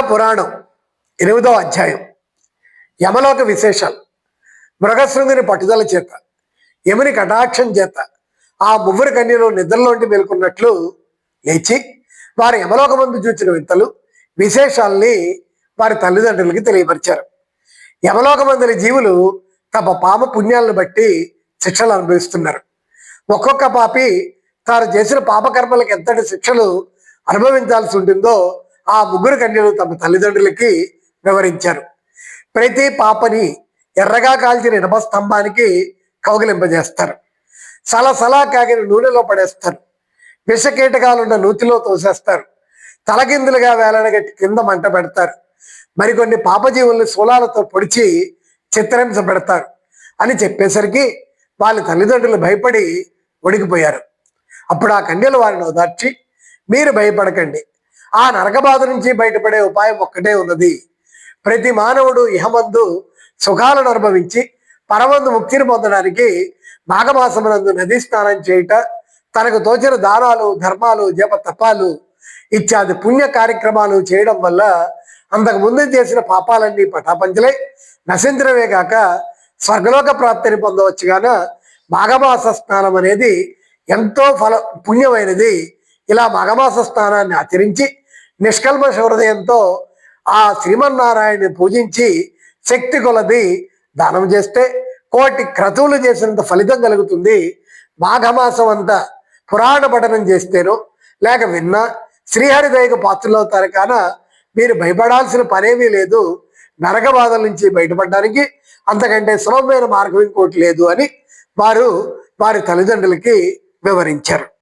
పురాణం ఎనిమిదో అధ్యాయం. యమలోక విశేషాలు. మృగశృంగుని పట్టుదల చేత యముని కటాక్షం చేత ఆ ముగ్గురు కన్యలు నిద్రలోంటి మేల్కొన్నట్లు లేచి వారి యమలోక మందు చూచిన వింతలు విశేషాల్ని వారి తల్లిదండ్రులకి తెలియపరిచారు. యమలోక మందుల జీవులు తమ పాప పుణ్యాలను బట్టి శిక్షలు అనుభవిస్తున్నారు. ఒక్కొక్క పాపి తాను చేసిన పాపకర్మలకు ఎంతటి శిక్షలు అనుభవించాల్సి ఉంటుందో ఆ ముగ్గురు కన్యలు తమ తల్లిదండ్రులకి వివరించారు. ప్రతి పాపని ఎర్రగా కాల్చిన ఇనప స్తంభానికి కౌగిలింపజేస్తారు. సలసలా కాగిన నూనెలో పడేస్తారు. విషకీటకాలున్న నూతిలో తోసేస్తారు. తలకిందులుగా వేలనగట్టి కింద మంట పెడతారు. మరికొన్ని పాపజీవుల్ని శూలాలతో పొడిచి చిత్రహింస పెడతారు అని చెప్పేసరికి వాళ్ళ తల్లిదండ్రులు భయపడి ఒడిగిపోయారు. అప్పుడు ఆ కన్యలు వారిని ఓదార్చి మీరు భయపడకండి. ఆ నరకబాధ నుంచి బయటపడే ఉపాయం ఒక్కటే ఉన్నది. ప్రతి మానవుడు ఇహమందు సుఖాలను అనుభవించి పరమందు ముక్తిని పొందడానికి మాఘమాసమునందు నదీ స్నానం చేయుట తనకు తోచిన దానాలు ధర్మాలు జప తపాలు ఇత్యాది పుణ్య కార్యక్రమాలు చేయడం వల్ల అంతకు ముందు చేసిన పాపాలన్నీ పటాపంచలై నశించడమే కాక స్వర్గలోక ప్రాప్తిని పొందవచ్చు గాన మాఘమాస స్నానం అనేది ఎంతో ఫల పుణ్యమైనది. ఇలా మాఘమాస స్నానాన్ని ఆచరించి నిష్కల్మష హృదయంతో ఆ శ్రీమన్నారాయణని పూజించి శక్తి కొలది దానం చేస్తే కోటి క్రతువులు చేసినంత ఫలితం కలుగుతుంది. మాఘమాసం అంతా పురాణ పఠనం చేస్తేనో లేక విన్నా శ్రీహరిదయకు పాత్రలవుతారు కాన మీరు భయపడాల్సిన పనేమీ లేదు. నరక బాధల నుంచి బయటపడడానికి అంతకంటే సులభమైన మార్గం ఇంకోటి లేదు అని వారు వారి తల్లిదండ్రులకి వివరించారు.